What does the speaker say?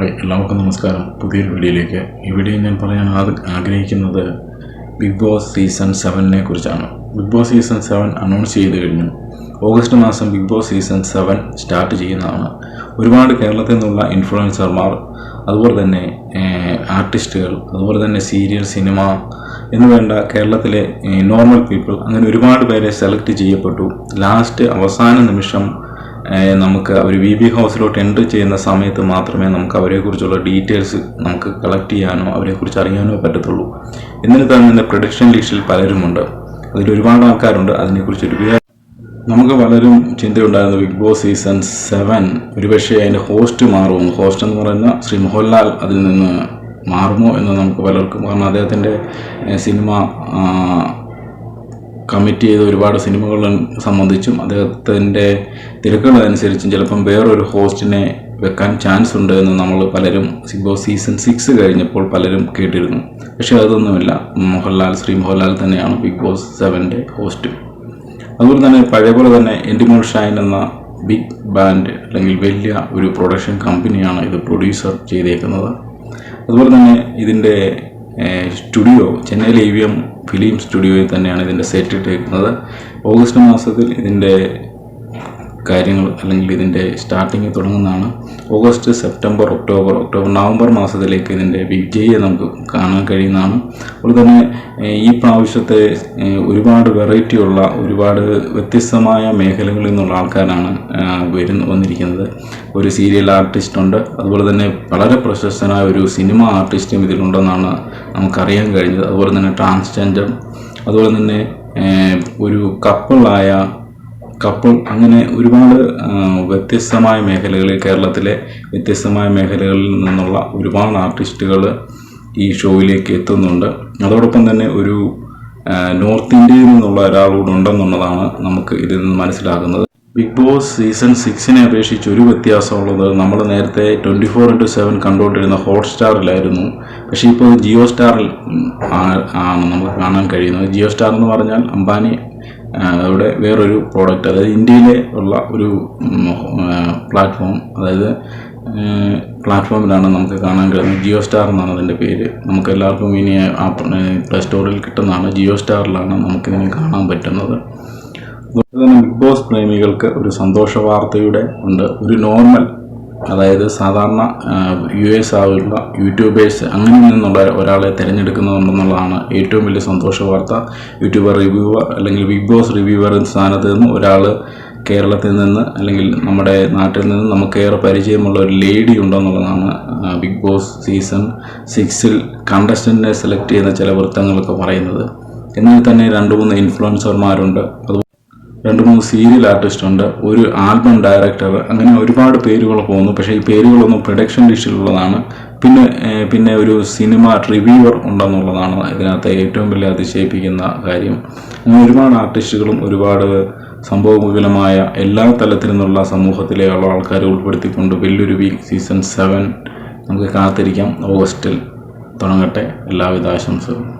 Hi എല്ലാവർക്കും നമസ്കാരം. പുതിയൊരു വീഡിയോയിലേക്ക്. വീഡിയോ ഞാൻ പറയാൻ ആഗ്രഹിക്കുന്നത് ബിഗ് ബോസ് സീസൺ സെവനിനെ കുറിച്ചാണ്. Bigg Boss season seven announce ചെയ്ത് കഴിഞ്ഞു. ഓഗസ്റ്റ് മാസം Bigg Boss season seven start ചെയ്യുന്നതാണ്. ഒരുപാട് കേരളത്തിൽ നിന്നുള്ള ഇൻഫ്ലുവൻസർമാർ അതുപോലെ തന്നെ ആർട്ടിസ്റ്റുകൾ അതുപോലെ തന്നെ സീരിയൽ സിനിമ എന്ന് വേണ്ട കേരളത്തിലെ നോർമൽ പീപ്പിൾ അങ്ങനെ ഒരുപാട് പേരെ സെലക്ട് ചെയ്യപ്പെട്ടു. ലാസ്റ്റ് അവസാന നിമിഷം നമുക്ക് അവർ വി ബി ഹൗസിലോട്ട് എൻട്രി ചെയ്യുന്ന സമയത്ത് മാത്രമേ നമുക്ക് അവരെക്കുറിച്ചുള്ള ഡീറ്റെയിൽസ് നമുക്ക് കളക്ട് ചെയ്യാനോ അവരെക്കുറിച്ച് അറിയാനോ പറ്റത്തുള്ളൂ. എന്നിരുന്നാലും തന്നെ പ്രൊഡക്ഷൻ ലിസ്റ്റിൽ പലരുമുണ്ട്. അതിൽ ഒരുപാട് ആൾക്കാരുണ്ട്. അതിനെക്കുറിച്ച് ഒരു നമുക്ക് പലരും ചിന്തയുണ്ടായിരുന്നു ബിഗ് ബോസ് സീസൺ സെവൻ ഒരുപക്ഷെ അതിന്റെ ഹോസ്റ്റ് മാറുമെന്ന്. ഹോസ്റ്റ് എന്ന് പറയുന്ന ശ്രീ മോഹൻലാൽ അതിൽ നിന്ന് മാറുമോ എന്ന് നമുക്ക് പലർക്കും കാരണം അദ്ദേഹത്തിന്റെ സിനിമ കമ്മിറ്റ് ചെയ്ത ഒരുപാട് സിനിമകൾ സംബന്ധിച്ചും അദ്ദേഹത്തിന്റെ തിരക്കുകളനുസരിച്ചും ചിലപ്പം വേറൊരു ഹോസ്റ്റിനെ വെക്കാൻ ചാൻസ് ഉണ്ട് എന്ന് നമ്മൾ പലരും ബോസ് സീസൺ സിക്സ് കഴിഞ്ഞപ്പോൾ പലരും കേട്ടിരുന്നു. പക്ഷേ അതൊന്നുമില്ല. മോഹൻലാൽ ശ്രീ മോഹൻലാൽ തന്നെയാണ് ബിഗ് ബോസ് സെവന്റെ ഹോസ്റ്റ് അതുപോലെ തന്നെ പഴയ പോലെ തന്നെ എൻഡിമോൾ ഷൈൻ എന്ന ബിഗ് ബാൻഡ് അല്ലെങ്കിൽ വലിയ ഒരു പ്രൊഡക്ഷൻ കമ്പനിയാണ് ഇത് പ്രൊഡ്യൂസർ ചെയ്തേക്കുന്നത്. അതുപോലെ തന്നെ ഇതിന്റെ സ്റ്റുഡിയോ ചെന്നൈയിലെ ഇ വി എം ഫിലിം സ്റ്റുഡിയോയിൽ തന്നെയാണ് ഇതിന്റെ സെറ്റ് ഇട്ടേക്കുന്നത് ഓഗസ്റ്റ് മാസത്തിൽ ഇതിന്റെ കാര്യങ്ങൾ അല്ലെങ്കിൽ ഇതിന്റെ starting തുടങ്ങുന്നതാണ്. August September October October November മാസത്തിലേക്ക് ഇതിന്റെ വിജയെ നമുക്ക് കാണാൻ കഴിയുന്നതാണ്. അതുപോലെ തന്നെ ഈ പ്രാവശ്യത്തെ ഒരുപാട് വെറൈറ്റി ഉള്ള ഒരുപാട് വ്യത്യസ്തമായ മേഖലകളിൽ നിന്നുള്ള ആൾക്കാരാണ് വരുന്ന വന്നിരിക്കുന്നത്. ഒരു സീരിയൽ ആർട്ടിസ്റ്റ് ഉണ്ട്. അതുപോലെ തന്നെ വളരെ പ്രശസ്തനായ ഒരു സിനിമ ആർട്ടിസ്റ്റും ഇതിലുണ്ടെന്നാണ് നമുക്കറിയാൻ കഴിഞ്ഞത്. അതുപോലെ തന്നെ ട്രാൻസ്ജെൻഡർ അതുപോലെ തന്നെ ഒരു കപ്പിളായ കപ്പിൾ അങ്ങനെ ഒരുപാട് വ്യത്യസ്തമായ മേഖലകളിൽ കേരളത്തിലെ വ്യത്യസ്തമായ മേഖലകളിൽ നിന്നുള്ള ഒരുപാട് ആർട്ടിസ്റ്റുകൾ ഈ ഷോയിലേക്ക് എത്തുന്നുണ്ട്. അതോടൊപ്പം തന്നെ ഒരു നോർത്ത് ഇന്ത്യയിൽ നിന്നുള്ള ഒരാളൂടെ ഉണ്ടെന്നുള്ളതാണ് നമുക്ക് ഇതിൽ നിന്ന് മനസ്സിലാകുന്നത്. ബിഗ് ബോസ് സീസൺ സിക്സിനെ അപേക്ഷിച്ച് ഒരു വ്യത്യാസമുള്ളത് നമ്മൾ നേരത്തെ ട്വന്റി ഫോർ ഇന്റു സെവൻ കണ്ടുകൊണ്ടിരുന്ന ഹോട്ട്സ്റ്റാറിലായിരുന്നു. പക്ഷേ ഇപ്പോൾ ജിയോ സ്റ്റാറിൽ ആണ് നമുക്ക് കാണാൻ കഴിയുന്നത്. ജിയോ സ്റ്റാർ എന്ന് പറഞ്ഞാൽ അംബാനി അവിടെ വേറൊരു പ്രോഡക്റ്റ് അതായത് ഇന്ത്യയിലെ ഉള്ള ഒരു പ്ലാറ്റ്ഫോം അതായത് പ്ലാറ്റ്ഫോമിലാണ് നമുക്ക് കാണാൻ കഴിയുന്നത്. ജിയോ സ്റ്റാർ എന്നാണ് അതിന്റെ പേര്. നമുക്ക് എല്ലാവർക്കും ഇനി ആ പ്ലേ സ്റ്റോറിൽ കിട്ടുന്നതാണ്. ജിയോ സ്റ്റാറിലാണ് നമുക്കിതിനെ കാണാൻ പറ്റുന്നത്. അതുപോലെ തന്നെ ബിഗ് ബോസ് പ്രേമികൾക്ക് ഒരു സന്തോഷ വാർത്തയുടെ ഉണ്ട്. ഒരു നോർമൽ അതായത് സാധാരണ യു എസ് ആവുള്ള യൂട്യൂബേഴ്സ് അങ്ങനെ നിന്നുള്ള ഒരാളെ തിരഞ്ഞെടുക്കുന്നുണ്ടെന്നുള്ളതാണ് ഏറ്റവും വലിയ സന്തോഷ വാർത്ത. യൂട്യൂബർ റിവ്യൂവർ അല്ലെങ്കിൽ ബിഗ് ബോസ് റിവ്യൂവർ എന്ന സ്ഥാനത്ത് നിന്ന് ഒരാൾ കേരളത്തിൽ നിന്ന് അല്ലെങ്കിൽ നമ്മുടെ നാട്ടിൽ നിന്ന് നമുക്കേറെ പരിചയമുള്ള ഒരു ലേഡി ഉണ്ടെന്നുള്ളതാണ് ബിഗ് ബോസ് സീസൺ സിക്സിൽ കണ്ടസ്റ്റന്റിനെ സെലക്ട് ചെയ്യുന്ന ചില വൃത്തങ്ങളൊക്കെ പറയുന്നത്. എന്നാൽ തന്നെ രണ്ട് മൂന്ന് ഇൻഫ്ലുവൻസർമാരുണ്ട് അത് രണ്ട് മൂന്ന് സീരിയൽ ആർട്ടിസ്റ്റ് ഉണ്ട് ഒരു ആൽബം ഡയറക്ടർ അങ്ങനെ ഒരുപാട് പേരുകൾ പോകുന്നു. പക്ഷേ ഈ പേരുകളൊന്നും പ്രൊഡക്ഷൻ ലിസ്റ്റിലുള്ളതാണ് പിന്നെ പിന്നെ ഒരു സിനിമ റിവ്യൂവർ ഉണ്ടെന്നുള്ളതാണ് ഇതിനകത്ത് ഏറ്റവും വലിയ അതിശയിപ്പിക്കുന്ന കാര്യം. അങ്ങനെ ഒരുപാട് ആർട്ടിസ്റ്റുകളും ഒരുപാട് സംഭവവിപുലമായ എല്ലാ തലത്തിൽ നിന്നുള്ള സമൂഹത്തിലെ ഉള്ള ആൾക്കാരെ ഉൾപ്പെടുത്തിക്കൊണ്ട് വലിയൊരു വീക്ക് സീസൺ സെവൻ നമുക്ക് കാത്തിരിക്കാം. ഓഗസ്റ്റിൽ തുടങ്ങട്ടെ. എല്ലാവിധ ആശംസകളും.